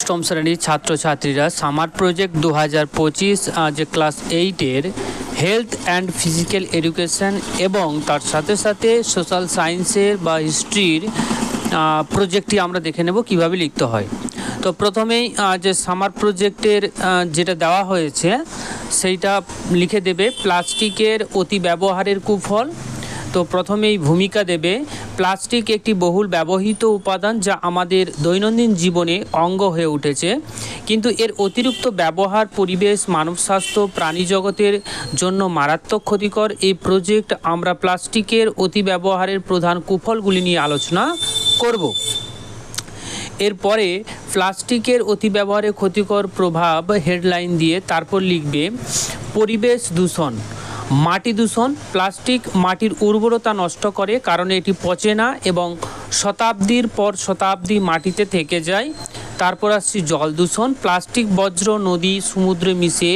অষ্টম শ্রেণির ছাত্রছাত্রীরা সামার প্রজেক্ট দু হাজার পঁচিশ যে ক্লাস এইটের হেলথ অ্যান্ড ফিজিক্যাল এডুকেশন এবং তার সাথে সাথে সোশ্যাল সায়েন্সের বা হিস্ট্রির প্রজেক্টটি আমরা দেখে নেব কীভাবে লিখতে হয়। তো প্রথমেই যে সামার প্রজেক্টের যেটা দেওয়া হয়েছে, সেইটা লিখে দেবে প্লাস্টিকের অতি ব্যবহারের কুফল তো প্রথমেই ভূমিকা দেবে প্লাস্টিক একটি বহুল ব্যবহৃত উপাদান যা আমাদের দৈনন্দিন জীবনে অঙ্গ হয়ে উঠেছে। কিন্তু এর অতিরিক্ত ব্যবহার পরিবেশ, মানব স্বাস্থ্য, প্রাণী জগতের জন্য মারাত্মক ক্ষতিকর। এই প্রজেক্ট আমরা প্লাস্টিকের অতি ব্যবহারের প্রধান কুফলগুলি নিয়ে আলোচনা করব। এরপরে প্লাস্টিকের অতি ব্যবহারে ক্ষতিকর প্রভাব হেডলাইন দিয়ে তারপর লিখবে, পরিবেশ দূষণ। মাটি দূষণ, প্লাস্টিক মাটির উর্বরতা নষ্ট করে, কারণ এটি পচে না এবং শতাব্দীর পর শতাব্দী মাটিতে থেকে যায়। তারপর আসছি জল দূষণ। প্লাস্টিক, বজ্র, নদী, সমুদ্রে মিশে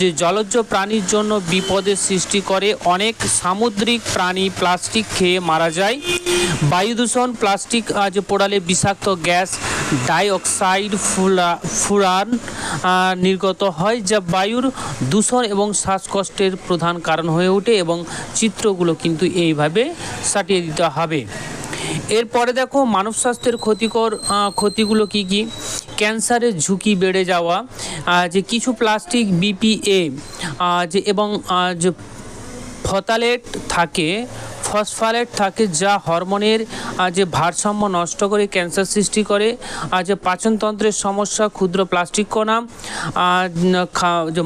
যে জলজ প্রাণীর জন্য বিপদের সৃষ্টি করে। অনেক সামুদ্রিক প্রাণী প্লাস্টিক খেয়ে মারা যায়। বায়ু দূষণ, প্লাস্টিক আজ পোড়ালে বিষাক্ত গ্যাস, ডাইঅক্সাইড, ফুলা, ফুরান নির্গত হয়, যা বায়ুর দূষণ এবং শ্বাসকষ্টের প্রধান কারণ হয়ে ওঠে এবং চিত্রগুলো কিন্তু এইভাবে সাটিয়ে দিতে হবে। এরপরে দেখো মানব স্বাস্থ্যের ক্ষতিকর ক্ষতিগুলো কি কি? ক্যান্সারের ঝুঁকি বেড়ে যাওয়া যে কিছু প্লাস্টিক বিপিএ যে এবং যে ফতালেট থাকে ফসফালেট থাকে যা হরমোনের যে ভারসাম্য নষ্ট করে ক্যান্সার সৃষ্টি করে আর যে পাচনতন্ত্রের সমস্যা ক্ষুদ্র প্লাস্টিক কণা আর যে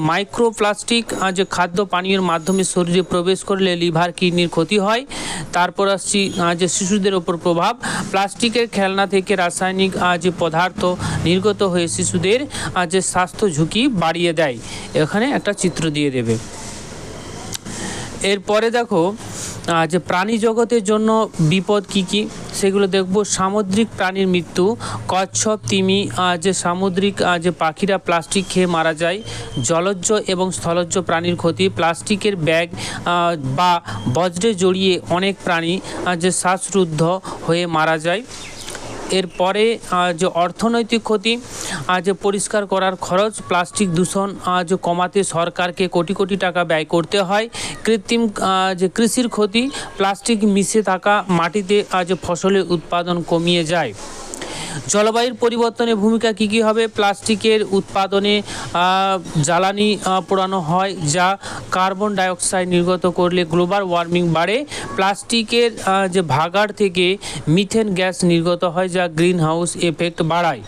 আহ, যে খাদ্য পানীয়ের মাধ্যমে শরীরে প্রবেশ করলে লিভার কিডনির ক্ষতি হয়। তারপর আসছি যে শিশুদের ওপর প্রভাব। প্লাস্টিকের খেলনা থেকে রাসায়নিক যে পদার্থ নির্গত হয়ে শিশুদের যে স্বাস্থ্য ঝুঁকি বাড়িয়ে দেয়। এখানে একটা চিত্র দিয়ে দেবে। এরপরে দেখো যে প্রাণী জগতের জন্য বিপদ কি কি, সেগুলো দেখব। সামুদ্রিক প্রাণীর মৃত্যু, কচ্ছপ, তিমি যে সামুদ্রিক যে পাখিরা প্লাস্টিক খেয়ে মারা যায়, জলজ এবং স্থলজ প্রাণীর ক্ষতি, প্লাস্টিকের ব্যাগ বা বজ্রে জড়িয়ে অনেক প্রাণী যে শ্বাসরুদ্ধ হয়ে মারা যায়। এরপরে যে অর্থনৈতিক ক্ষতি যে পরিষ্কার করার খরচ, প্লাস্টিক দূষণ আজ কমাতে সরকারকে কোটি কোটি টাকা ব্যয় করতে হয়। কৃত্রিম যে কৃষির ক্ষতি, প্লাস্টিক মিশে থাকা মাটিতে আজ ফসলের উৎপাদন কমিয়ে যায়। জলবায়ুর পরিবর্তনের ভূমিকা কী কী হবে? প্লাস্টিকের উৎপাদনে জ্বালানি পোড়ানো হয় যা কার্বন ডাইঅক্সাইড নির্গত করলে গ্লোবাল ওয়ার্মিং বাড়ে। প্লাস্টিকের যে ভাগাড় থেকে মিথেন গ্যাস নির্গত হয় যা গ্রিন হাউস এফেক্ট বাড়ায়।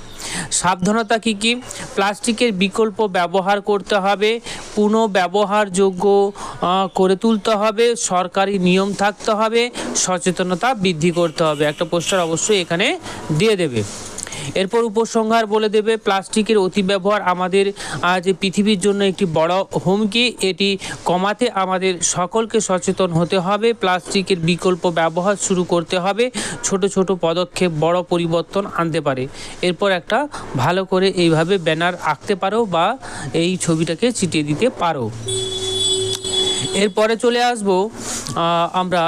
সাবধানতা কী কী? প্লাস্টিকের বিকল্প ব্যবহার করতে হবে পুনঃব্যবহারযোগ্য করে তুলতে হবে, সরকারি নিয়ম থাকতে হবে, সচেতনতা বৃদ্ধি করতে হবে। একটা পোস্টার অবশ্যই এখানে দিয়ে দেবে। এরপর উপসংহার বলে দেবে, প্লাস্টিকের অতি ব্যবহার আমাদের আজ পৃথিবীর জন্য একটি বড় হুমকি। এটি কমাতে আমাদের সকলকে সচেতন হতে হবে, প্লাস্টিকের বিকল্প ব্যবহার শুরু করতে হবে, ছোট ছোট পদক্ষেপ বড় পরিবর্তন আনতে পারে। এরপর একটা ভালো করে এইভাবে ব্যানার আঁকতে পারো বা এই ছবিটাকে চিটিয়ে দিতে পারো। এরপরে চলে আসব আমরা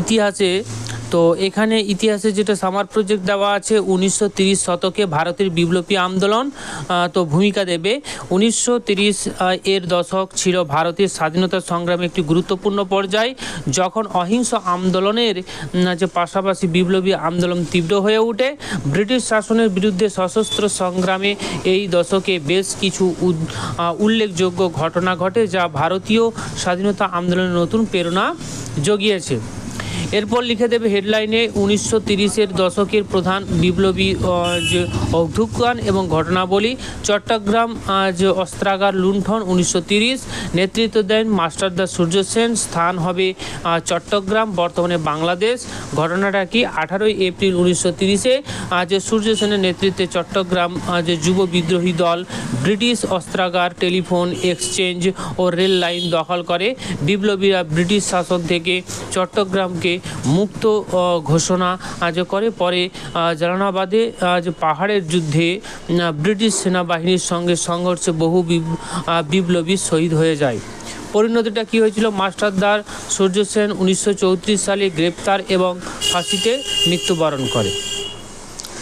ইতিহাসে তো এখানে ইতিহাসে যেটা সামার প্রজেক্ট দেওয়া আছে, উনিশশো শতকে ভারতের বিপ্লবী আন্দোলন তো ভূমিকা দেবে। উনিশশো এর দশক ছিল ভারতের স্বাধীনতা সংগ্রামে একটি গুরুত্বপূর্ণ পর্যায়। যখন অহিংস আন্দোলনের যে পাশাপাশি বিপ্লবী আন্দোলন তীব্র হয়ে ওঠে, ব্রিটিশ শাসনের বিরুদ্ধে সশস্ত্র সংগ্রামে এই দশকে বেশ কিছু উল্লেখযোগ্য ঘটনা ঘটে, যা ভারতীয় স্বাধীনতা আন্দোলনের নতুন প্রেরণা জগিয়েছে। এরপর লিখে দেবে হেডলাইনে উনিশশো তিরিশের দশকের প্রধান বিপ্লবী যে অভ্যুত্থান এবং ঘটনাবলী, চট্টগ্রাম যে অস্ত্রাগার লুণ্ঠন উনিশশো নেতৃত্ব দেন মাস্টারদা সূর্য সেন স্থান হবে চট্টগ্রাম, বর্তমানে বাংলাদেশ। ঘটনাটা কি আঠারোই এপ্রিল উনিশশো তিরিশে? যে সূর্য সেনের নেতৃত্বে চট্টগ্রাম যে যুব বিদ্রোহী দল ব্রিটিশ অস্ত্রাগার, টেলিফোন, এক্সচেঞ্জ ও রেল লাইন দখল করে। বিপ্লবীরা ব্রিটিশ শাসন থেকে চট্টগ্রামকে মুক্ত ঘোষণা আজ করে। পরে জালানাবাদে আজ পাহাড়ের যুদ্ধে ব্রিটিশ সেনাবাহিনীর সঙ্গে সংঘর্ষে বহু বিপ্লবী শহীদ হয়ে যায়। পরিণতিটা কি হয়েছিল? মাস্টারদার সূর্য সেন উনিশশো চৌত্রিশ সালে গ্রেপ্তার এবং ফাঁসিতে মৃত্যুবরণ করে।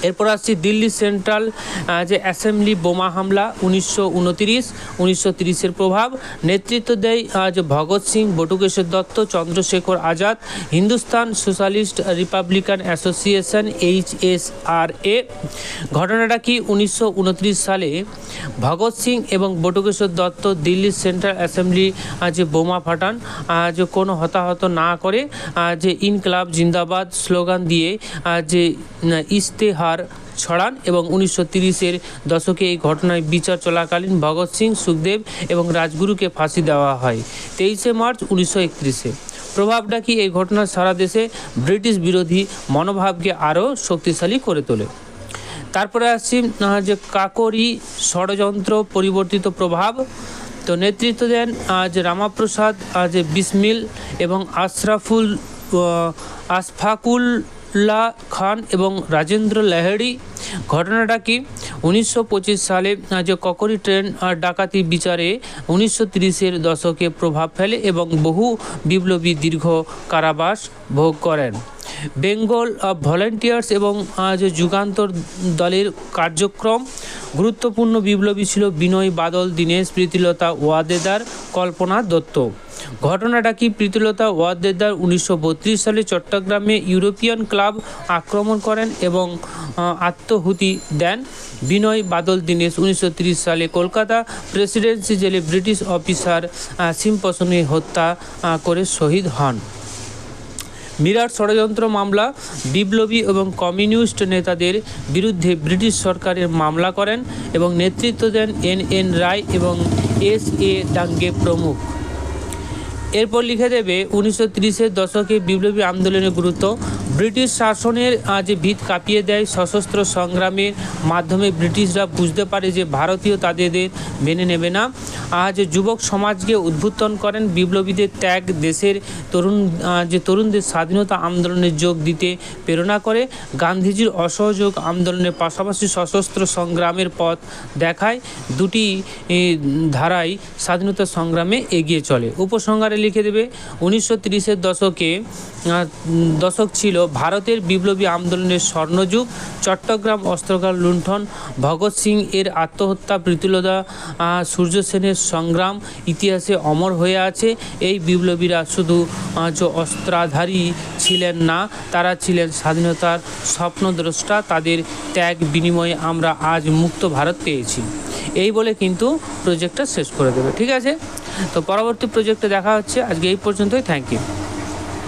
এরপর আসছি দিল্লি সেন্ট্রাল যে অ্যাসেম্বলি বোমা হামলা উনিশশো উনতিরিশ উনিশশো তিরিশের প্রভাব। নেতৃত্ব দেয় যে Bhagat Singh Batukeshwar Dutt Chandrashekhar Azad Hindustan Socialist Republican Association H S R A. ঘটনাটা কি উনিশশো উনত্রিশ সালে ভগৎ সিং এবং বটুকেশ্বর দত্ত দিল্লি সেন্ট্রাল অ্যাসেম্বলি যে বোমা ফাটান যে কোনো হতাহত না করে যে ইনকলাব জিন্দাবাদ স্লোগান দিয়ে যে উম, ইশতেহার ছড়ান এবং উনিশশো তিরিশের দশকে এই ঘটনায় বিচার চলাকালীন ভগৎ সিং, সুখদেব এবং রাজগুরুকে ফাঁসি দেওয়া হয়। তেইশে মার্চ উনিশশো একত্রিশে। প্রভাবটা কি এই ঘটনা সারা দেশে ব্রিটিশ বিরোধী মনোভাবকে আরও শক্তিশালী করে তোলে? তারপরে আসছি যে কাকরি ষড়যন্ত্র পরিবর্তিত প্রভাব। তো নেতৃত্ব দেন আজ রামাপ্রসাদ, আজ বিসমিল এবং আশরাফুল আহ, আশফাকুল্লাহ খান এবং রাজেন্দ্র লাহিড়ি। ঘটনাটা কি? উনিশশো পঁচিশ সালে যে ককরি ট্রেন ডাকাতি বিচারে উনিশশো তিরিশের দশকে প্রভাব ফেলে এবং বহু বিপ্লবী দীর্ঘ কারাবাস ভোগ করেন। বেঙ্গল ভলেন্টিয়ার্স এবং যে যুগান্তর দলের কার্যক্রম গুরুত্বপূর্ণ বিপ্লবী ছিল বিনয় বাদল দীনেশ প্রীতিলতা ওয়াদেদার কল্পনা দত্ত। ঘটনাটা কি প্রীতিলতা ওয়াদেদার উনিশশো সালে চট্টগ্রামে ইউরোপিয়ান ক্লাব আক্রমণ করেন এবং আত্মহুতি দেন? বিনয় বাদল দীনেশ উনিশশো সালে কলকাতা প্রেসিডেন্সি জেলে ব্রিটিশ অফিসার সিম্পসনে হত্যা করে শহীদ হন। মিরাট ষড়যন্ত্র মামলা, বিপ্লবী এবং কমিউনিস্ট নেতাদের বিরুদ্ধে ব্রিটিশ সরকারের মামলা করেন এবং নেতৃত্ব দেন এন এন রায় এবং এস এ ডাঙ্গে প্রমুখ। এরপর লিখে দেবে, উনিশশো তিরিশের দশকে বিপ্লবী আন্দোলনের গুরুত্ব। ব্রিটিশ শাসনের যে ভিত কাঁপিয়ে দেয় সশস্ত্র সংগ্রামের মাধ্যমে ব্রিটিশরা বুঝতে পারে যে ভারতীয় তাদের মেনে নেবে না। আজ যুবক সমাজকে উদ্বুদ্ধন করেন বিপ্লবীদের ত্যাগ, দেশের তরুণ যে তরুণদের স্বাধীনতা আন্দোলনে যোগ দিতে প্রেরণা করে। গান্ধীজির অসহযোগ আন্দোলনের পাশাপাশি সশস্ত্র সংগ্রামের পথ দেখায়। দুটি ধারাই স্বাধীনতা সংগ্রামে এগিয়ে চলে। উপসংহারে লিখে দেবে, উনিশশো তিরিশের দশকে দশক ছিল ভারতের বিপ্লবী আন্দোলনের স্বর্ণযুগ। চট্টগ্রাম অস্ত্রকার লুণ্ঠন, ভগৎ সিং এর আত্মহত্যা প্রীতিলতা সূর্য সেনের সংগ্রাম ইতিহাসে অমর হয়ে আছে। এই বিপ্লবীরা শুধু অস্ত্রাধারী ছিলেন না, তারা ছিলেন স্বাধীনতার স্বপ্নদ্রষ্টা। তাদের ত্যাগ বিনিময়ে আমরা আজ মুক্ত ভারত পেয়েছি। এই বলে কিন্তু প্রজেক্টটা শেষ করে দেবে। ঠিক আছে? তো পরবর্তী প্রজেক্টে দেখা হচ্ছে। আজকে এই পর্যন্তই। Thank you